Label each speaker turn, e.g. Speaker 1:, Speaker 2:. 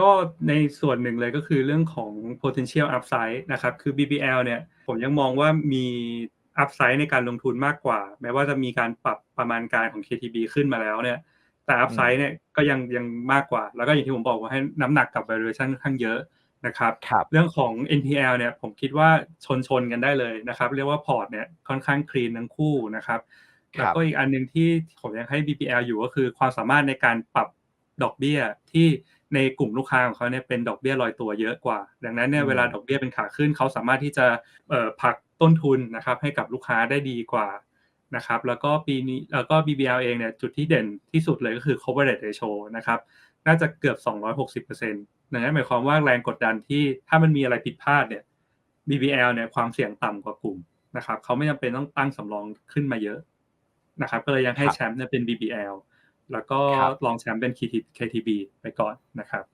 Speaker 1: ก็ในส่วนหนึ่งเลยก็คือเรื่องของ potential upside นะครับ คือ BBL เนี่ย ผมยังมองว่ามี upside ในการลงทุนมากกว่า แม้ว่าจะมีการปรับประมาณการของ KTB ขึ้นมาแล้วเนี่ย แต่ upside เนี่ยก็ยังยังมากกว่า แล้วก็อย่างที่ผมบอกว่าให้น้ำหนักกับ valuation ค่อนข้างเยอะนะครับ
Speaker 2: ครับ
Speaker 1: เรื่องของ NPL เนี่ยผมคิดว่าชนชนๆกันได้เลยนะครับ เรียกว่าพอร์ตเนี่ยค่อนข้างคลีนทั้งคู่นะครับ
Speaker 2: ครับ
Speaker 1: แล้วก็อีกอันหนึ่งที่ผมยังให้ BPL อยู่ก็คือความสามารถในการปรับดอกเบี้ยที่ ในกลุ่มลูกค้าของเขาเนี่ยเป็นดอกเบี้ยลอยตัวเยอะกว่า ดังนั้นเนี่ย
Speaker 2: อืม
Speaker 1: เวลาดอกเบี้ยเป็นขาขึ้นเขาสามารถที่จะเอ่อผลักต้นทุนนะครับให้กับลูกค้าได้ดีกว่านะครับแล้วก็ปีนี้แล้วก็ BBL เองเนี่ยจุดที่เด่นที่สุดเลยก็คือ coverage ratio นะครับน่าจะเกือบ 260%ดังนั้นหมายความว่าแรงกดดันที่ถ้ามันมีอะไรผิดพลาดเนี่ย BBL เนี่ยความเสี่ยงต่ำกว่ากลุ่มนะครับเขาไม่จำเป็นต้องตั้งสำรองขึ้นมาเยอะนะครับก็เลยยังให้
Speaker 2: ครับ
Speaker 1: แชมป์เนี่ยเป็น BBL แล้วก็
Speaker 2: ครับ
Speaker 1: รองแชมป์เป็น KTB ไปก่อนนะครับ